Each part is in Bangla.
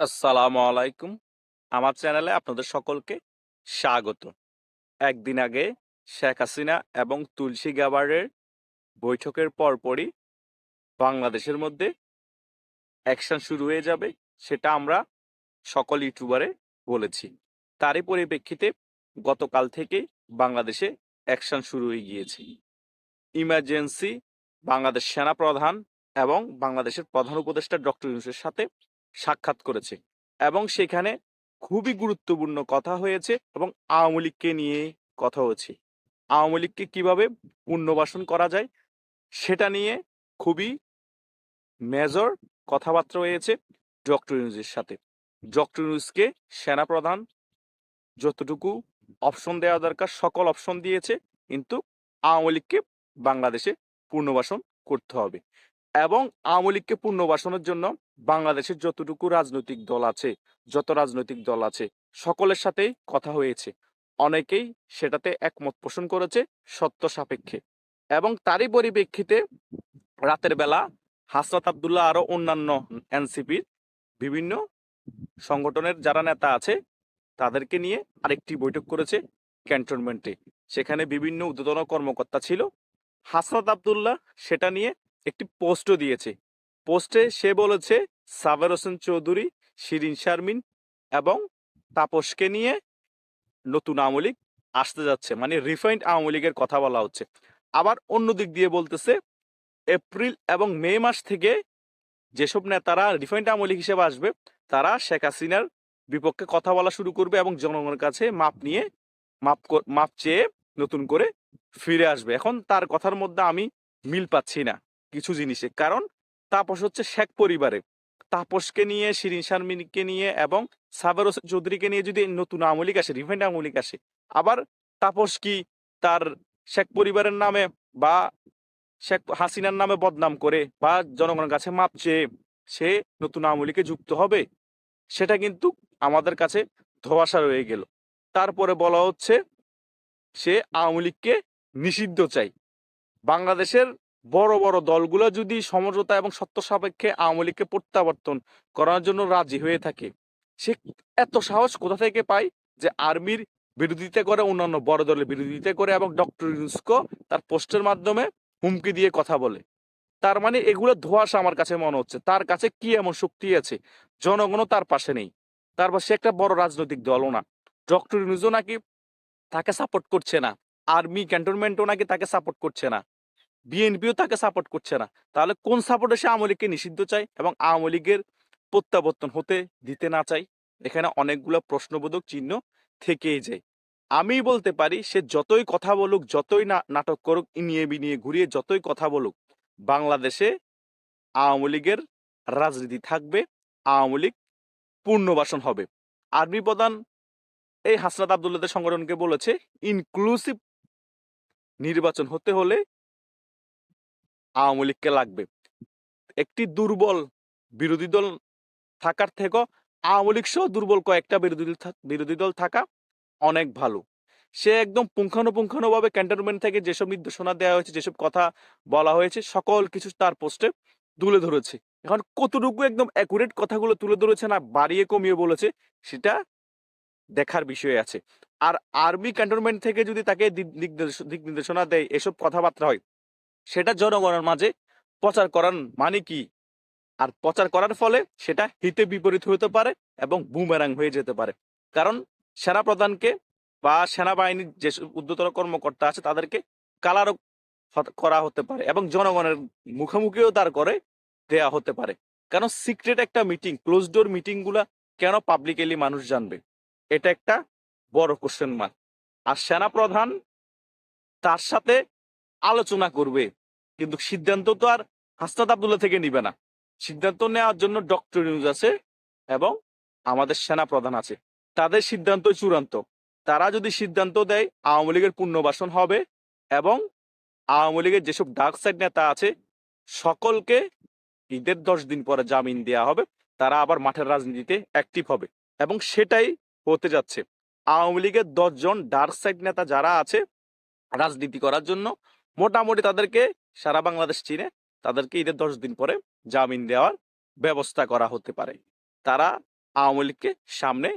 আসসালামু আলাইকুম। আমার চ্যানেলে আপনাদের সকলকে স্বাগত। একদিন আগে শেখ হাসিনা এবং তুলসী গাবারের বৈঠকের পরপরই বাংলাদেশের মধ্যে অ্যাকশন শুরু হয়ে যাবে সেটা আমরা সকল ইউটিউবারে বলেছি। তারই পরিপ্রেক্ষিতে গতকাল থেকে বাংলাদেশে অ্যাকশন শুরু হয়ে গিয়েছে। ইমার্জেন্সি, বাংলাদেশ সেনা প্রধান এবং বাংলাদেশের প্রধান উপদেষ্টা ডক্টর ইউনুসের সাথে সাক্ষাৎ করেছে এবং সেখানে খুবই গুরুত্বপূর্ণ কথা হয়েছে এবং আওয়ামী লীগকে নিয়ে কথা হয়েছে আওয়ামী লীগকে কীভাবে পুনর্বাসন করা যায় সেটা নিয়ে খুবই মেজর কথাবার্তা হয়েছে ডক্টর ইউনুসের সাথে। ডক্টর ইউনুসকে সেনাপ্রধান যতটুকু অপশন দেওয়া দরকার, সকল অপশন দিয়েছে, কিন্তু আওয়ামী লীগকে বাংলাদেশে পুনর্বাসন করতে হবে। এবং আওয়ামী লীগকে পুনর্বাসনের জন্য বাংলাদেশের যতটুকু রাজনৈতিক দল আছে, যত রাজনৈতিক দল আছে, সকলের সাথেই কথা হয়েছে। অনেকেই সেটাতে একমত পোষণ করেছে সত্য সাপেক্ষে এবং তারই পরিপ্রেক্ষিতে রাতের বেলা হাসরাত আবদুল্লাহ আরও অন্যান্য এনসিপির বিভিন্ন সংগঠনের যারা নেতা আছে, তাদেরকে নিয়ে আরেকটি বৈঠক করেছে ক্যান্টনমেন্টে। সেখানে বিভিন্ন ঊর্ধ্বতন কর্মকর্তা ছিল। হাসরাত আবদুল্লাহ সেটা নিয়ে একটি পোস্টও দিয়েছে। পোস্টে সে বলেছে সাবের হোসেন চৌধুরী শিরিন শারমিন এবং তাপসকে নিয়ে নতুন আওয়ামী লীগ আসতে যাচ্ছে। মানে রিফাইন্ড আওয়ামী লীগের কথা বলা হচ্ছে। আবার অন্য দিক দিয়ে বলতেছে এপ্রিল এবং মে মাস থেকে যেসব নেতারা রিফাইন্ড আওয়ামী লীগ হিসেবে আসবে তারা শেখ হাসিনার বিপক্ষে কথা বলা শুরু করবে এবং জনগণের কাছে মাপ নিয়ে মাপ মাপ চেয়ে নতুন করে ফিরে আসবে। এখন তার কথার মধ্যে আমি মিল পাচ্ছি না। কিছু জিনিসে। কারণ তাপস হচ্ছে শেখ পরিবারে তাপসকে নিয়ে, শিরিন শারমিনকে নিয়ে এবং সাবের চৌধুরীকে নিয়ে যদি নতুন আমলিক আসে, রিফাইন্ড আমলিক আসে, আবার তাপস কি তার শেখ পরিবারের নামে বা শেখ হাসিনার নামে বদনাম করে বা জনগণের কাছে মাপ চেয়ে সে নতুন আমলিকে যুক্ত হবে, সেটা কিন্তু আমাদের কাছে ধোয়াশা রয়ে গেল। তারপরে বলা হচ্ছে সে আওয়ামী লীগকে নিষিদ্ধ চাই। বাংলাদেশের বড় বড় দলগুলো যদি সমঝোতা এবং সত্য সাপেক্ষে আওয়ামী লীগকে প্রত্যাবর্তন করার জন্য রাজি হয়ে থাকে, সে এত সাহস কোথা থেকে পায় যে আর্মির বিরোধিতা করে, অন্যান্য বড় দলের বিরোধিতা করে এবং ডক্টর ইউনুসকো তার পোস্টের মাধ্যমে হুমকি দিয়ে কথা বলে? তার মানে এগুলো ধোয়াশা আমার কাছে মনে হচ্ছে। তার কাছে কি এমন শক্তি আছে? জনগণও তার পাশে নেই। তার পাশে একটা বড় রাজনৈতিক দলও না। ডক্টর ইউনুসও নাকি তাকে সাপোর্ট করছে না। আর্মি ক্যান্টনমেন্টও নাকি তাকে সাপোর্ট করছে না। বিএনপিও তাকে সাপোর্ট করছে না। তাহলে কোন সাপোর্টে সে আওয়ামী লীগকে নিষিদ্ধ চায় এবং আওয়ামী লীগের প্রত্যাবর্তন হতে, দিতে না চাই এখানে অনেকগুলো প্রশ্নবোধক চিহ্ন থেকেই যায়। আমি বলতে পারি, সে যতই কথা বলুক, যতই নাটক করুক, ইনিয়ে বিনিয়ে ঘুরিয়ে যতই কথা বলুক, বাংলাদেশে আওয়ামী লীগের রাজনীতি থাকবে, আওয়ামী লীগ পূর্ণবাসন হবে। আর্মি প্রধান এই হাসনাত আবদুল্লাদের সংগঠনকে বলেছে ইনক্লুসিভ নির্বাচন হতে হলে আওয়ামী লীগকে লাগবে। একটি দুর্বল বিরোধী দল থাকার থেকেও আওয়ামী লীগ সহ দুর্বল কয়েকটা বিরোধী বিরোধী দল থাকা অনেক ভালো। সে একদম পুঙ্খানুপুঙ্খানুভাবে ক্যান্টনমেন্ট থেকে যেসব নির্দেশনা দেওয়া হয়েছে, যেসব কথা বলা হয়েছে, সকল কিছু তার পোস্টে তুলে ধরেছে। এখন কতটুকু একদম অ্যাকুরেট কথাগুলো তুলে ধরেছে না বাড়িয়ে কমিয়ে বলেছে, সেটা দেখার বিষয় আছে। আর আর্মি ক্যান্টনমেন্ট থেকে যদি তাকে দিক নির্দেশনা দেয়, এসব কথাবার্তা হয় সেটা জনগণের মাঝে প্রচার করার মানে কি? আর প্রচার করার ফলে সেটা হিতে বিপরীত হতে পারে এবং বুমেরাং হয়ে যেতে পারে। কারণ সেনাপ্রধানকে বা সেনাবাহিনীর যে উদ্যতর কর্মকর্তা আছে, তাদেরকে কালারও করা হতে পারে এবং জনগণের মুখোমুখিও তার করে দেয়া হতে পারে। কারণ সিক্রেট একটা মিটিং ক্লোজ ডোর মিটিংগুলা কেন পাবলিকেলি মানুষ জানবে? এটা একটা বড় কোশ্চেন মার্ক আর সেনাপ্রধান তার সাথে আলোচনা করবে। কিন্তু সিদ্ধান্ত তো আর হাসনাত আবদুল্লাহ থেকে নিবে না। সিদ্ধান্ত নেওয়ার জন্য ডক্টর নিউজ আছে এবং আমাদের সেনা প্রধান আছে। তাদের সিদ্ধান্ত চূড়ান্ত। তারা যদি সিদ্ধান্ত দেয়, আওয়ামী লীগের পুনর্বাসন হবে এবং আওয়ামী লীগের যেসব ডার্ক সাইড নেতা আছে, সকলকে ঈদের দশ দিন পরে জামিন দেওয়া হবে। তারা আবার মাঠের রাজনীতিতে অ্যাক্টিভ হবে এবং সেটাই হতে যাচ্ছে। আওয়ামী লীগের দশজন ডার্ক সাইড নেতা যারা আছে, রাজনীতি করার জন্য মোটামুটি তাদেরকে সারা বাংলাদেশ চিনে তাদেরকে ঈদের দশ দিন পরে জামিন দেওয়ার ব্যবস্থা করা হতে পারে। তারা আওয়ামী লীগকে সামনে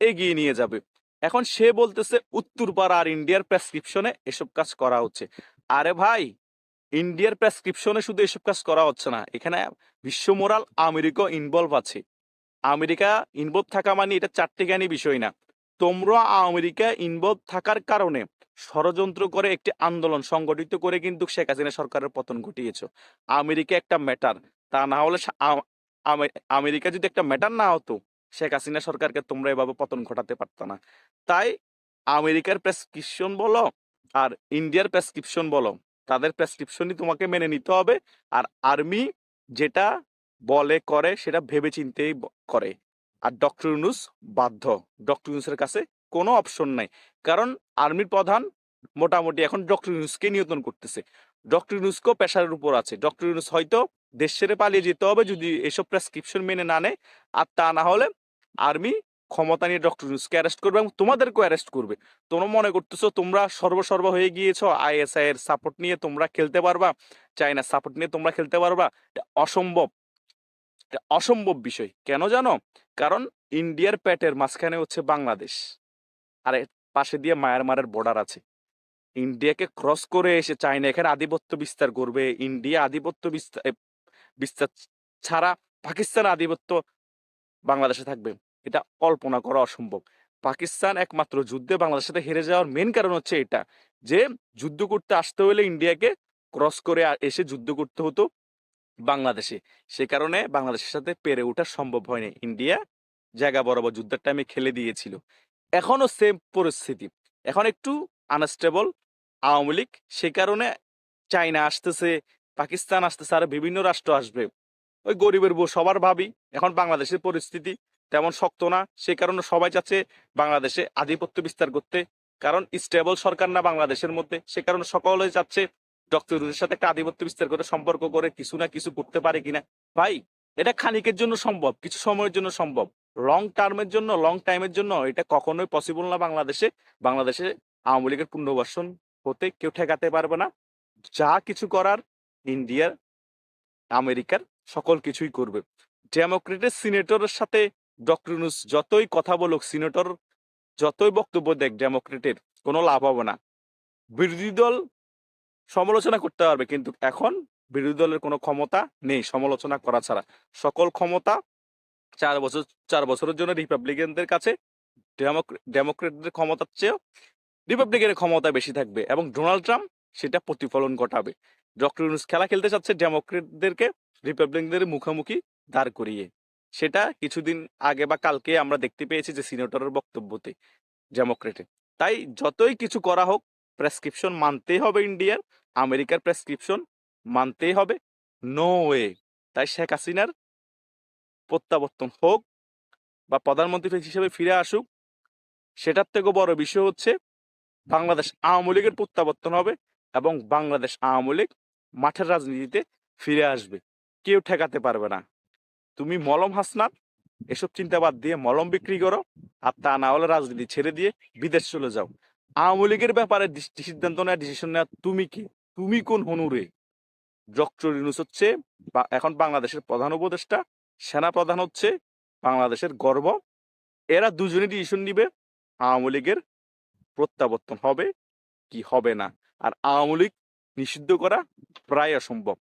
এগিয়ে নিয়ে যাবে। এখন সে বলতেছে, উত্তরপাড়া আর ইন্ডিয়ার প্রেসক্রিপশনে এসব কাজ করা হচ্ছে। আরে ভাই, ইন্ডিয়ার প্রেসক্রিপশনে শুধু এসব কাজ করা হচ্ছে না, এখানে বিশ্ব মোরাল আমেরিকা ইনভলভ আছে। আমেরিকা ইনভলভ থাকা মানে এটা চারটিখানি বিষয় না। তোমরা আমেরিকা ইনভলভ থাকার কারণে ষড়যন্ত্র করে একটি আন্দোলন সংগঠিত করে কিন্তু শেখ হাসিনা সরকারের পতন ঘটিয়েছ। আমেরিকা একটা ম্যাটার তা না হলে আমেরিকা যদি একটা ম্যাটার না হতো, শেখ হাসিনা সরকারকে তোমরা এভাবে পতন ঘটাতে পারত না। তাই আমেরিকার প্রেসক্রিপশন বলো আর ইন্ডিয়ার প্রেসক্রিপশন বলো, তাদের প্রেসক্রিপশনই তোমাকে মেনে নিতে হবে। আর আর্মি যেটা বলে, করে সেটা ভেবে চিন্তেই করে। আর ডক্টর ইউনুস বাধ্য। ডক্টর ইউনুসের কাছে কোনো অপশন নাই। কারণ আর্মির প্রধান মোটামুটি এখন ডক্টর ইউনুসকে নিয়ন্ত্রণ করতেছে। ডক্টর ইউনুসকেও প্রেশারের উপর আছে। ডক্টর ইউনুস হয়তো দেশ ছেড়ে পালিয়ে যেতে হবে যদি এসব প্রেসক্রিপশন মেনে না নেয়। আর তা না হলে আর্মি ক্ষমতা নিয়ে ডক্টর ইউনুসকে অ্যারেস্ট করবে এবং তোমাদেরকেও অ্যারেস্ট করবে। তোমরা মনে করতেছো তোমরা সর্বসর্ব হয়ে গিয়েছো, আইএসআই এর সাপোর্ট নিয়ে তোমরা খেলতে পারবা চাইনার সাপোর্ট নিয়ে তোমরা খেলতে পারবা। অসম্ভব। অসম্ভব বিষয়। কেন জানো? কারণ ইন্ডিয়ার প্যাটের মাঝখানে হচ্ছে বাংলাদেশ। আর পাশে দিয়ে মায়ানমারের বর্ডার আছে। ইন্ডিয়াকে ক্রস করে এসে চায়না এখানে আধিপত্য বিস্তার করবে। ইন্ডিয়া আধিপত্য বিস্তার বিস্তার ছাড়া পাকিস্তান আধিপত্য বাংলাদেশে থাকবে। এটা কল্পনা করা অসম্ভব। পাকিস্তান একমাত্র যুদ্ধে বাংলাদেশের সাথে হেরে যাওয়ার মেন কারণ হচ্ছে এটা। যে যুদ্ধ করতে আসতে হলে ইন্ডিয়াকে ক্রস করে এসে যুদ্ধ করতে হতো। বাংলাদেশে। সে কারণে বাংলাদেশের সাথে পেরে ওঠা সম্ভব হয়নি। ইন্ডিয়া জায়গা বরাবর যুদ্ধের টাইমে খেলে দিয়েছিল। এখনও সেম পরিস্থিতি। এখন একটু আনস্টেবল আওয়ামী লীগ। সে কারণে চাইনা আসতেছে পাকিস্তান আসতেছে, আর বিভিন্ন রাষ্ট্র আসবে। ওই গরিবের বউ সবার ভাবি। এখন বাংলাদেশের পরিস্থিতি তেমন শক্ত না। সে কারণে সবাই চাচ্ছে বাংলাদেশে আধিপত্য বিস্তার করতে। কারণ স্টেবল সরকার না বাংলাদেশের মধ্যে। সে কারণে সকলে চাচ্ছে ডক্টর ইউনূসের সাথে একটা আধিপত্য বিস্তার করে, সম্পর্ক করে, কিছু না কিছু করতে পারে কিনা। ভাই, এটা খানিকের জন্য সম্ভব, কিছু সময়ের জন্য সম্ভব। লং টার্মের জন্য লং টাইমের জন্য, এটা কখনোই পসিবল না বাংলাদেশে। বাংলাদেশে আওয়ামী লীগের পুনর্বাসন হতে কেউ ঠেকাতে পারবে না। যা কিছু করার ইন্ডিয়ার আমেরিকার সকল কিছুই করবে। ডেমোক্রেটের সিনেটরের সাথে ডক্টর ইউনূস যতই কথা বলুক সিনেটর যতই বক্তব্য দেখ ডেমোক্রেটের কোনো লাভ হবে না। বিরোধী দল সমালোচনা করতে পারবে, কিন্তু এখন বিরোধী দলের কোনো ক্ষমতা নেই, সমালোচনা করা ছাড়া। সকল ক্ষমতা চার বছর, চার বছরের জন্য রিপাবলিকানদের কাছে ডেমোক্রেটদের ক্ষমতার চেয়েও রিপাবলিকানের ক্ষমতা বেশি থাকবে এবং ডোনাল্ড ট্রাম্প সেটা প্রতিফলন ঘটাবে। ডক্টর ইউনুস খেলা খেলতে চাচ্ছে ডেমোক্রেটদেরকে রিপাবলিকানদের মুখোমুখি দাঁড় করিয়ে। সেটা কিছুদিন আগে বা কালকে আমরা দেখতে পেয়েছি যে সিনেটরের বক্তব্যতে ডেমোক্রেটে তাই যতই কিছু করা হোক প্রেসক্রিপশন মানতেই হবে ইন্ডিয়ার আমেরিকার প্রেসক্রিপশন মানতেই হবে। নো ওয়ে তাই শেখ হাসিনার প্রত্যাবর্তন হোক বা প্রধানমন্ত্রী হিসেবে ফিরে আসুক, সেটার থেকেও বড় বিষয় হচ্ছে বাংলাদেশ আওয়ামী লীগের প্রত্যাবর্তন হবে এবং বাংলাদেশ আওয়ামী লীগ মাঠের রাজনীতিতে ফিরে আসবে। কেউ ঠেকাতে পারবে না। তুমি মলম হাসনাত এসব চিন্তা বাদ দিয়ে মলম বিক্রি করো আর তা না হলে রাজনীতি ছেড়ে দিয়ে বিদেশ চলে যাও। আওয়ামী লীগের ব্যাপারে সিদ্ধান্ত নেওয়া ডিসিশন নেওয়া তুমি কি? তুমি কোন হনুরে? ডক্টর ইউনুস হচ্ছে এখন বাংলাদেশের প্রধান উপদেষ্টা সেনা প্রধান হচ্ছে বাংলাদেশের গর্ব। এরা দুজনে ডিসিশন নিবে আওয়ামী লীগের প্রত্যাবর্তন হবে কি হবে না। আর আওয়ামী লীগ নিষিদ্ধ করা প্রায় অসম্ভব।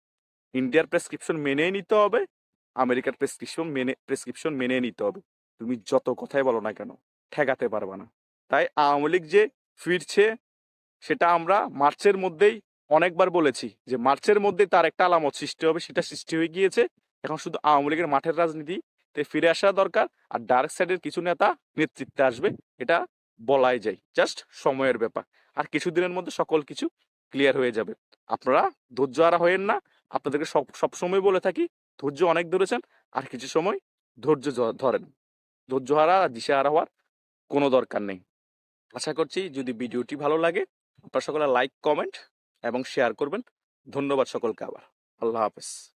ইন্ডিয়ার প্রেসক্রিপশন মেনে নিতে হবে, আমেরিকার প্রেসক্রিপশন মেনে প্রেসক্রিপশন মেনে নিতে হবে। তুমি যত কথাই বলো না কেন, ঠেকাতে পারবে না। তাই আওয়ামী লীগ যে ফিরছে, সেটা আমরা মার্চের মধ্যেই অনেকবার বলেছি যে মার্চের মধ্যে তার একটা আলামত সৃষ্টি হবে, সেটা সৃষ্টি হয়ে গিয়েছে। এখন শুধু আওয়ামী লীগের মাঠের রাজনীতিতে ফিরে আসা দরকার আর ডার্ক সাইডের কিছু নেতা নেতৃত্বে আসবে, এটা বলাই যায়। জাস্ট সময়ের ব্যাপার। আর কিছুদিনের মধ্যে সকল কিছু ক্লিয়ার হয়ে যাবে। আপনারা ধৈর্য হারা হয়েন না। আপনাদেরকে সব সবসময় বলে থাকি, ধৈর্য অনেক ধরেছেন, আর কিছু সময় ধৈর্য ধরেন। ধৈর্য হারা আর দিশেহারা হওয়ার কোনো দরকার নেই। আশা করছি যদি ভিডিওটি ভালো লাগে, আপনারা সকলে লাইক, কমেন্ট এবং শেয়ার করবেন। ধন্যবাদ সকলকে আবার। আল্লাহ হাফেজ।